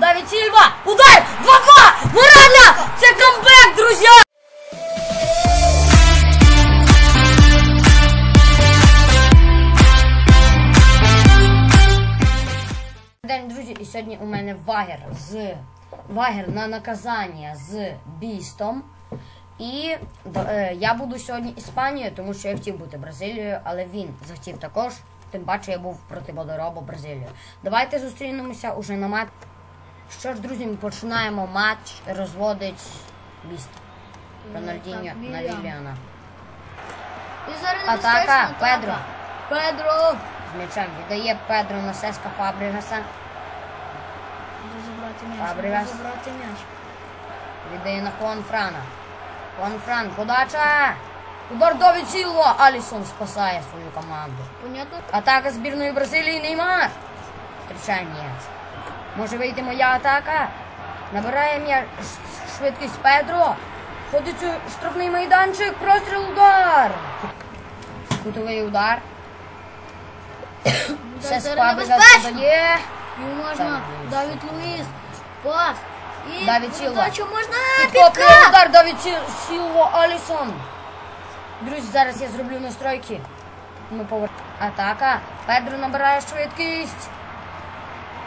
Давід Сільва! Удар! 2-2! Морально! Це камбек, друзі! День, друзі, і сьогодні у мене вагер з вагер на наказання з бістом. І е, я буду сьогодні Іспанією, тому що я хотів бути Бразилією, але він захотів також. Тим паче я був проти водоробу Бразилію. Давайте зустрінемося уже на матч. Що ж, друзі, ми починаємо матч. Розводить біст. Рональдіньо на. І зараз Атака, Педро. Педро. З м'ячем віддає Педро на Сеска Фабрігаса. Фабрігас. Віддає на Хуан Франа. Хуан Фран, подача! Удар Давід Сілва! Алісон спасає свою команду. Понятно? Атака збірної Бразилії Неймар. Втрачає м'яч. Може вийти моя атака. Набирає м'яч ш- швидкість Педро. Ходить у штрафний майданчик. Простріл удар. Кутовий удар. Все складно небезпечно. Йому можна. Давід Луїс. Пас. І Давід Сілва. можна. Підкат. удар Давід Сілва Алісон. Друзі, зараз я зроблю настройки. Ми повер... Атака. Педро набирає швидкість.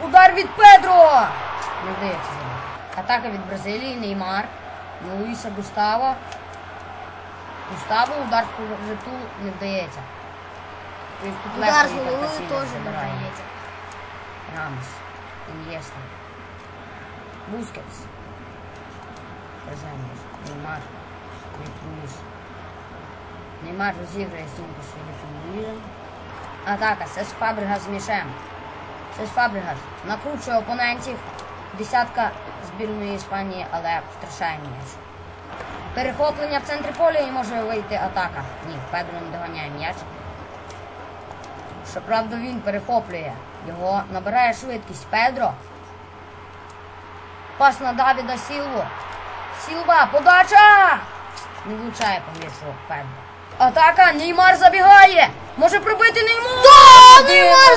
Удар від Педро. Не вдається забити. Атака від Бразилії. Неймар. Луїса Густаво. Густаво. Удар в поверху не вдається. Тут Удар з голови теж не забирає. дається. Рамос. Ін'єста. Бускетс. Проженеш. Неймар. Луїс. Неймар розіграє з Філіпом Луїзом. Атака. Сес Фабригас з м'ячем. Сес Фабригас накручує опонентів. Десятка збірної Іспанії, але втрачає м'яч. Перехоплення в центрі поля і може вийти атака. Ні, Педро не доганяє м'яч. Щоправда, він перехоплює. Його набирає швидкість Педро. Пас на Давіда Сілву. Сілва, подача! Не влучає по м'ячу Педро. Атака, Неймар забігає! Може пробити Неймар! Да, Неймар.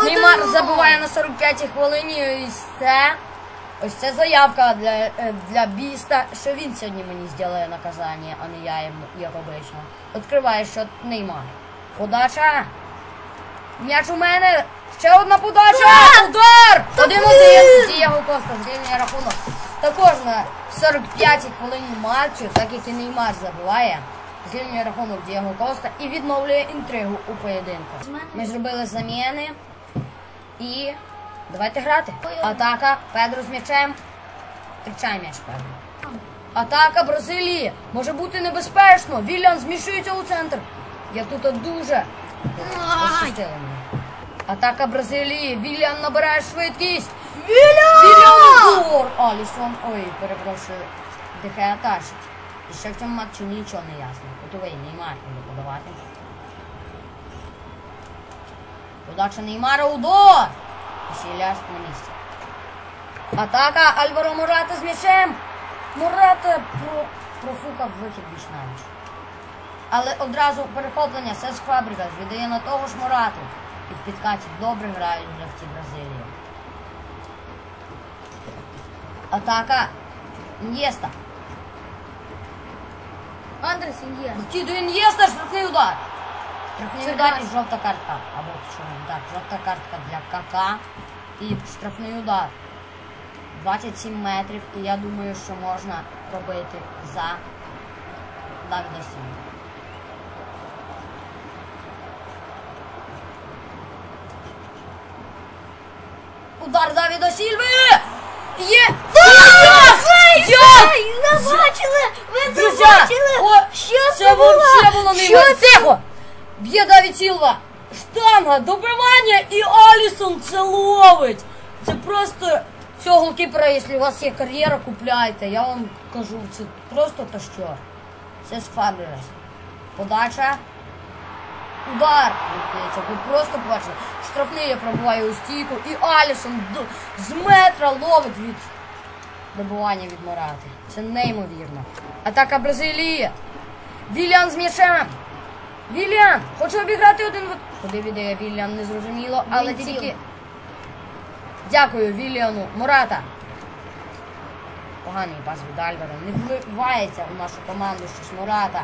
Один Неймар нуль. забиває на 45-й хвилині. І це. Ось це заявка для, е, для Біста, що він сьогодні мені зробить наказання, а не я йому, як обично. Відкриває що Неймар. Подача. М'яч у мене. Ще одна подача. Удар! Один-один. Дієго Коста зрівнює рахунок. Також на 45-й хвилині матчу, так як і Неймар забиває, зрівнює рахунок Дієго Коста і відновлює інтригу у поєдинку. Ми зробили заміни і давайте грати. Атака. Педро з м'ячем. Втрачає м'яч Педро. Атака Бразилії. Може бути небезпечно. Вільян змішується у центр. Я тут дуже. Пощастило мені. Атака Бразилії. Вільян набирає швидкість. Вільян гол! Алісон. Ой, перепрошую. Дихає тащить. Ще в цьому матчі нічого не ясно. Готовий Неймар буде подавати. Подача Неймара удар. Сіляс на місці. Атака Альваро Мурата з м'ячем. Мурата про, профукав вихід більш на ніч. Але одразу перехоплення Сес Фабрикас віддає на того ж Мурату. І в підкаті добре грають гравці Бразилії. Атака. Ін'єста. Андрес є. Кіду Ін'єста, штрафний удар. Штрафний удар і жовта картка. Або що так, жовта картка для КК. І штрафний удар. 27 метрів. І я думаю, що можна пробити за Давіда Сім'я. Удар Давіда Сільви! Є! Є! Не бачили! Ви Друзі, бачили! о, Що це це було? вообще було Що неймовірно. Тихо! Б'є Давід Сілва. Штанга, добивання і Алісон це ловить. Це просто цього голкіпера, якщо у вас є кар'єра, купляйте. Я вам кажу, це просто та що. Це з Фабріас. Подача. Удар. Здається, Ви просто бачите. Штрафний я пробиваю у стійку. І Алісон з метра ловить від добування від Морати. Це неймовірно. Атака Бразилії. Вільян з м'ячем. Вільян! Хоче обіграти один. Куди віддає Вільян, не зрозуміло, але Він тільки. Дякую Віліану Мурата. Поганий пас від Альвара. Не вливається в нашу команду щось Мурата.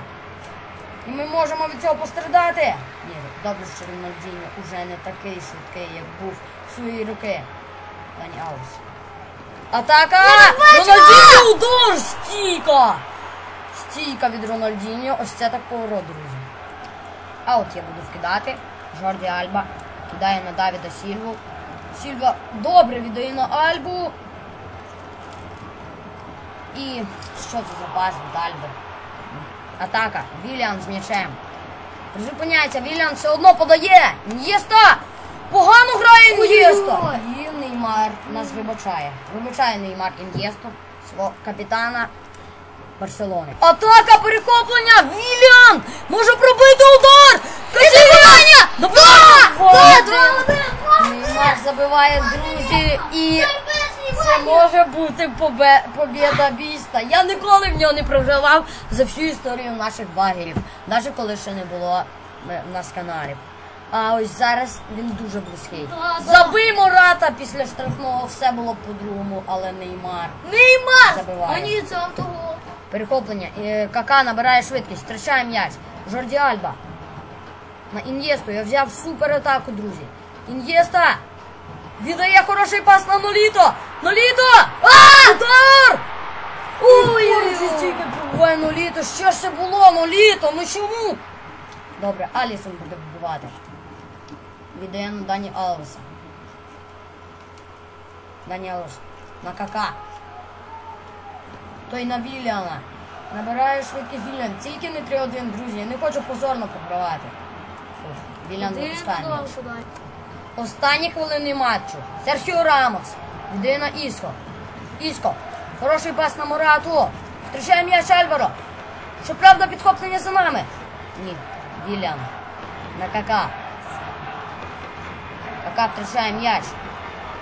І ми можемо від цього пострадати. Ні, добре, що Рональдіньо уже не такий швидкий, як був в свої роки. Дані Аус. Атака! Рональдіньо удар! Стійка! Стійка від Рональдіньо. Ось це так поворот, друзі. А от я буду вкидати. Жорді Альба кидає на Давіда Сільву. Сільва добре віддає на Альбу. І що це за пас від Альби? Атака. Віліан з м'ячем. Призупиняється, Віліан все одно подає. Ін'єста! Погано грає Ін'єста! Неймар нас вибачає. Вибачає Неймар Ін'єсту, свого капітана Барселони. Атака, перехоплення! Віліан! Може пробити удар! Два, два, Неймар забиває, друзі, і це може бути побе... побєда біста. Я ніколи в нього не програвав за всю історію наших багерів, навіть коли ще не було е, в нас каналів. А ось зараз він дуже близький. Забий Мората після штрафного, все було по-другому, але Неймар. Неймар! Забиває. А ні, це автогол. Перехоплення. Кака набирає швидкість, втрачає м'яч. Жорді Альба. На Ін'єсту. Я взяв супер атаку, друзі. Ін'єста! Віддає хороший пас на Ноліто! Ноліто! А! Удар! Ой-ой-ой! Стійка пробуває Ноліто. Що ж це було, Ноліто? Ну чому? Добре, Алісон буде вбивати. Віддає на Дані Алвеса. Дані Алвес. На Кака. Той на Віліана. Набирає швидкість Віліан. Тільки не 3-1, друзі. Я не хочу позорно програвати. Віліан випускає. Останні хвилини матчу. Серхіо Рамос. Віддає на Іско. Іско. Хороший пас на Морату. Втрачає м'яч Альваро. Щоправда, підхоплення за нами. Ні. Віліан. На Кака. Кака втрачає м'яч.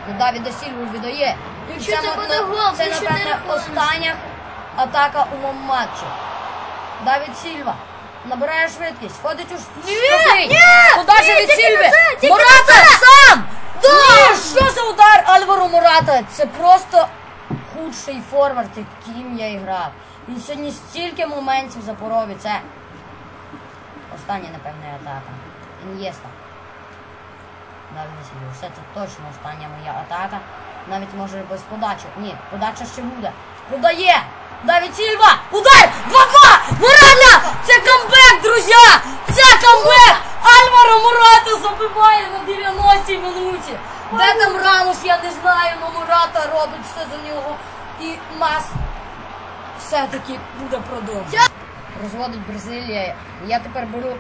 На Давіда Сільву віддає. І Якщо це буде гол, це, то напевне, остання атака у моєму матчі. Давід Сільва. Набирає швидкість, входить у штрафний. ні, Подача ні, від Сільви. це, Мората це. сам! Ні, що за удар Альваро Мората? Це просто худший форвард, яким я і грав. Він сьогодні стільки моментів запорові. Це остання, напевне, атака. Ін'єста. Давид Сільва. Все це точно остання моя атака. Навіть може без подачі. Ні, подача ще буде. Подає! Давід Сільва! Удар! 2-2! Мората! Це камбек, друзі! Це камбек! Альваро Мората забиває на 90-й минуті. Де там Рамос, я не знаю, але Мората робить все за нього. І нас все-таки буде продовжувати. Розводить Бразилія. Я тепер беру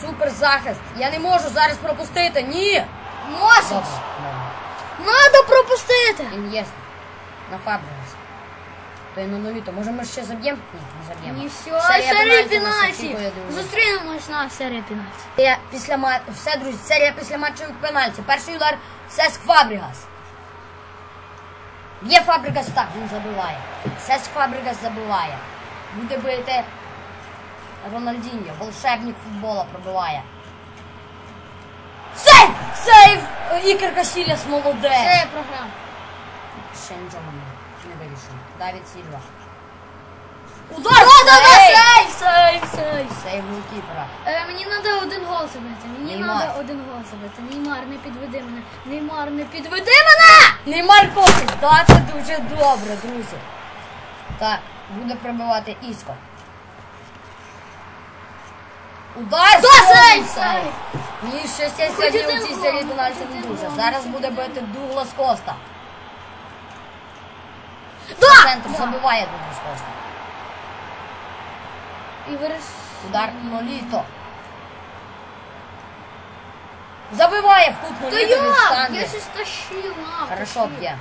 супер захист. Я не можу зараз пропустити. Ні! Можеш. Надо пропустити. Ін'єста. На Фабригас. То й на нулі, то може ми ще заб'ємо? Ні, не заб'ємо. І все, серія пенальті. Зустрінемось на серії пенальті. Після ма... Все, друзі, серія після матчевих пенальті. Перший удар Сеск Фабригас. Є Фабригас, так, він забиває. Сеск Фабригас забиває. Буде бити Рональдіньо, волшебник футбола пробиває. Сейв! Сейв! Ікер Касіліс молодець! Серія програм. Ще нічого не, не вирішив. Давід Сільва. Удар! Сейв! сейв, сейв, сейв. Сейв голкіпера. Е, мені треба один гол забити. Мені Неймар. треба один гол забити. Неймар, не підведи мене. Неймар, не підведи мене! Неймар Косик, да, це дуже добре, друзі. Так, буде пробивати Іско. Удар! Да, Сьогодні сейв, сейв. Ні, щось я сьогодні у цій серії хоч не дуже. Зараз буде бити Дуглас Коста. Да! Центр забиває Дуглас Коста. І вириш... Удар Ноліто. Забиває в кут Ноліто від як? штанги. Я щось тащив. Хорошо тащив. б'є.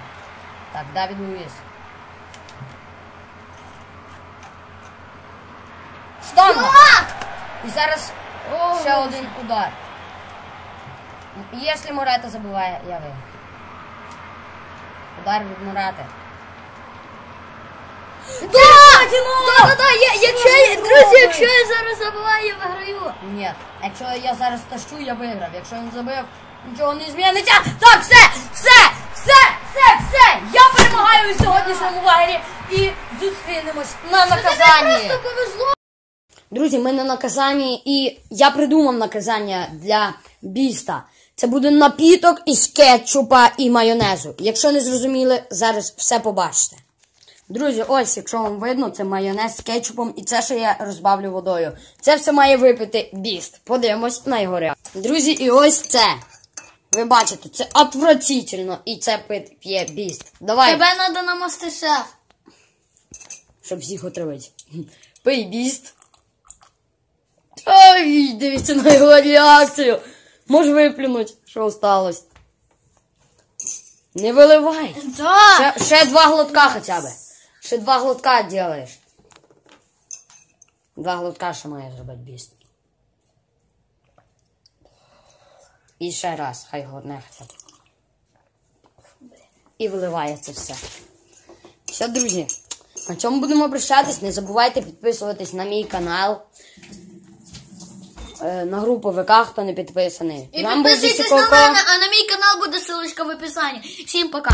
Так, Давід Луїс. Штанга! І зараз О, ще один удар. Якщо Мурата забиває, я виграв. Удар від Мурати. Да! Да, да, да, я, якщо, я- друзі, якщо я зараз забиваю, я виграю. Ні. Якщо я зараз тащу, я виграв. Якщо він забив, нічого не зміниться. Так, все! Все! Все, все! все. Я перемагаю у сьогоднішньому лагері і зустрінемось на наказанні. Просто повезло. Друзі, ми на наказанні, і я придумав наказання для біста. Це буде напіток із кетчупа і майонезу. Якщо не зрозуміли, зараз все побачите. Друзі, ось, якщо вам видно, це майонез з кетчупом і це, що я розбавлю водою. Це все має випити біст. Подивимось на його реакцію. Друзі, і ось це. Ви бачите, це отвратительно. І це п'є біст. Давай, Тебе треба на мастер-шеф. щоб всіх отравити. Пий біст. Ой, дивіться на його реакцію. Може виплюнуть, що осталось. Не виливай. Да. Ще, ще два глотка хоча б. Ще два глотка делаєш. Два глотка ще має зробити біст. І ще раз, хай горне хоча б. І виливає це все. Все, друзі. На цьому будемо прощатись. Не забувайте підписуватись на мій канал. Е, На групу ВК, хто не підписаний. І Вам буде підписуйтесь на мене, а на мій канал буде ссылочка в описанні. Всім пока.